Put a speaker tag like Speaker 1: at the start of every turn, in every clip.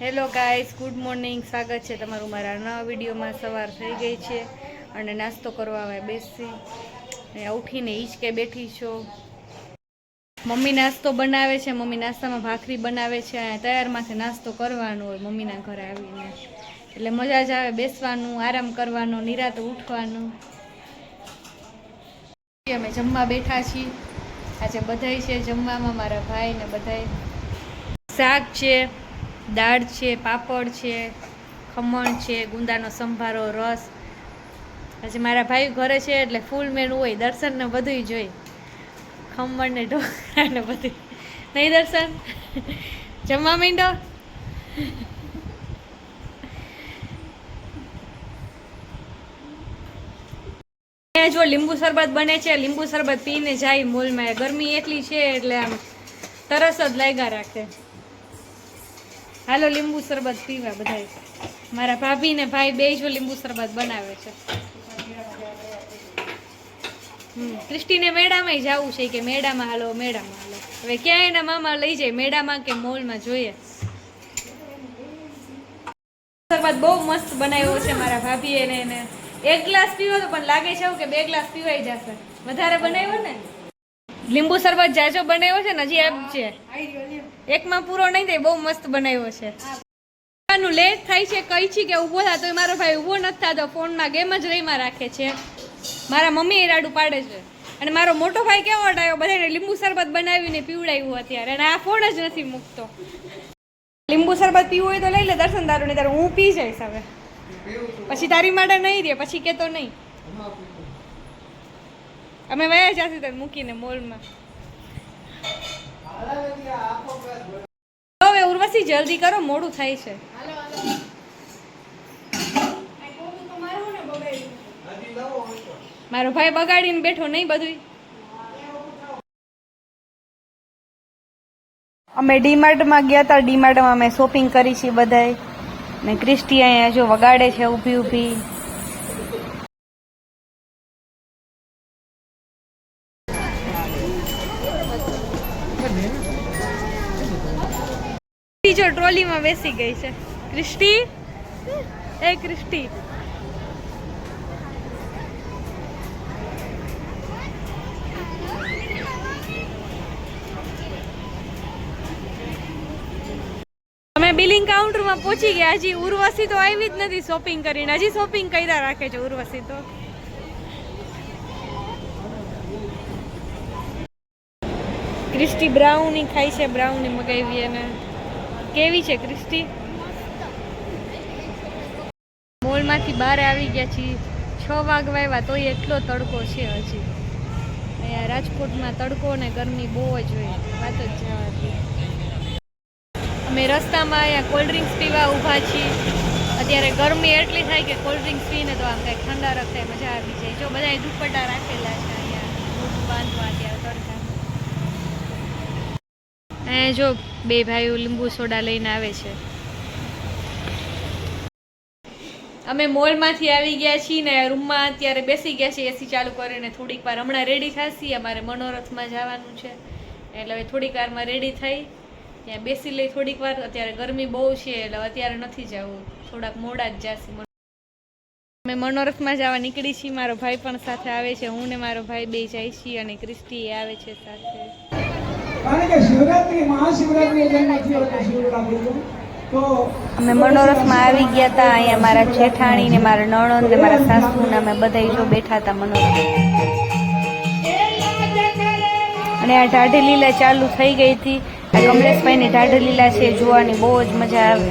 Speaker 1: Hello guys good morning સ્વાગત છે તમારું મારા નવા વિડીયોમાં. સવાર થઈ ગઈ છે અને નાસ્તો કરવા આવે બેસી. અને ઉઠીને ઈચકે બેઠી છો. મમ્મી નાસ્તો બનાવે છે, મમ્મી નાસ્તામાં ભાખરી બનાવે છે અને તૈયારમાંથી નાસ્તો કરવાનો હોય, મમ્મીના ઘરે આવીને. એટલે મજા જ આવે બેસવાનું, આરામ કરવાનો, નિરાત ઉઠવાનું. અમે જમવા બેઠા છીએ. આજે બધાય છે જમવામાં, મારા ભાઈ ને બધાય. શાક છે. દાળ છે, પાપડ છે, ખમણ છે, ગુંદાનો સંભારો, રસ. પછી મારા ભાઈ ઘરે છે એટલે ફૂલ મેનુ હોય દર્શન ને બધું જોઈ. ખમણ ને ઢોકળા ને બધું નહીં દર્શન? જમવા માંડો? જો લીંબુ શરબત બને છે, લીંબુ શરબત પીને જાય મોલમાં. ગરમી એટલી છે એટલે આમ તરસ જ લાગ્યા રાખે. હાલો, લીંબુ શરબત પીવા બધાય. મારા ભાભી ને ભાઈ બે જો લીંબુ શરબત બનાવે છે. ક્રિસ્ટીને મેળામાં જવું છે કે મેળામાં હાલો મેળામાં હાલો. હવે ક્યાં એના મામા લઈ જાય, મેળામાં કે મોલમાં જોઈએ. શરબત બહુ મસ્ત બનાવ્યો છે મારા ભાભી એને એને. એક ગ્લાસ પીવો તો પણ લાગે છે કે બે ગ્લાસ પીવાઈ જશે. વધારે બનાવ્યો ને? લીંબુ શરબત જાજો બનાવ્યો છે ને, હજી આપ છે. એકમાં પૂરો નહીં થાય, બહુ મસ્ત બનાવ્યો છે. નું લેટ થાય છે કઈ છે કે ઊભો થતો મારો ભાઈ ઊભો નથી થતો ફોનમાં ગેમ જ રહીમાં રાખે છે. મારા મમ્મી એ રાડું પાડે છે. અને મારો મોટો ભાઈ કેવો હટાયો બધાને લીંબુ શરબત બનાવીને પીવડાવ્યું અત્યારે, અને આ ફોન જ નથી મૂકતો. લીંબુ શરબત પીવું હોય તો લઈ લે, દર્શન દારૂ ને તારું હું પી જઈશ હવે. પછી તારી માટે નહીં રે પછી કેતો નહીં. અમે વયા જાશું તને મૂકીને મોલમાં. હવે ઉર્વશી જલ્દી કરો મોડું થાય છે. મારો ભાઈ બગાડીને બેઠો નહીં બધું અમે ડીમાર્ટમાં ગયા હતા ડીમાર્ટમાં અમે શોપિંગ કરી છે બધાય ને ક્રિસ્ટી અહીંયા જો વગાડે છે ઊભી ઊભી. જો ટ્રોલીમાં બેસી ગઈ છે. ક્રિસ્ટી? એ ક્રિસ્ટી. અમે બિલિંગ કાઉન્ટરમાં પહોંચી ગયા. હજી ઉર્વશી તો આવી જ નથી શોપિંગ કરીને. હજી શોપિંગ કર્યા રાખે છે ઉર્વશી તો. ક્રિસ્ટી બ્રાઉની ખાય છે. બ્રાઉની મગાવી એને કેવી છે, ક્રિસ્ટી? મોલમાંથી બહાર આવી ગયા છીએ. છ વાગવા આવ્યા તોય એટલો તડકો છે હજી. અહીંયા રાજકોટમાં તડકો ને ગરમી બહુ જ હોય. વાત જ જવાથી અમે રસ્તામાં અહીંયા કોલ્ડ ડ્રિંક્સ પીવા ઊભા છીએ. અત્યારે ગરમી એટલી થાય કે કોલ્ડ ડ્રિંક્સ પીને તો આમ કંઈક ઠંડા રખાય મજા આવી જાય. જો બધા દુપટ્ટા રાખેલા છે અહીંયા. બાંધવા અત્યારે તડકા અહીંયા જો બે ભાઈઓ લીંબુ સોડા લઈને આવે છે. અમે મોલમાંથી આવી ગયા છીએ ને રૂમમાં અત્યારે બેસી ગયા છીએ, એસી ચાલુ કરીને થોડીક વાર હમણાં રેડી થશી અમારે મનોરથમાં જવાનું છે. એટલે હવે થોડીક વારમાં રેડી થઈ. ત્યાં બેસી લઈ થોડીક વાર, અત્યારે ગરમી બહુ છે, એટલે અત્યારે નથી જવું. થોડાક મોડા જ જાસી અમે મનોરથમાં જવા નીકળી છીએ. મારો ભાઈ પણ સાથે આવે છે, હું ને મારો ભાઈ બે જાય છીએ અને ક્રિસ્ટી આવે છે સાથે. અમે મનોરથમાં આવી ગયા હતા અહીંયા મારા જેઠાણી ને મારા નણંદ ને મારા સાસુ ને અમે બધા જો બેઠા હતા મનોરથ અને આ ઢાઢી લીલા ચાલુ થઈ ગઈ હતી. આ કમલેશભાઈ ની ઢાઢી લીલા છે, જોવાની બહુ જ મજા આવે.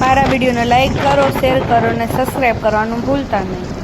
Speaker 2: મારા
Speaker 1: વિડીયોને લાઇક કરો શેર કરો અને સબસ્ક્રાઈબ કરવાનું ભૂલતા નહીં.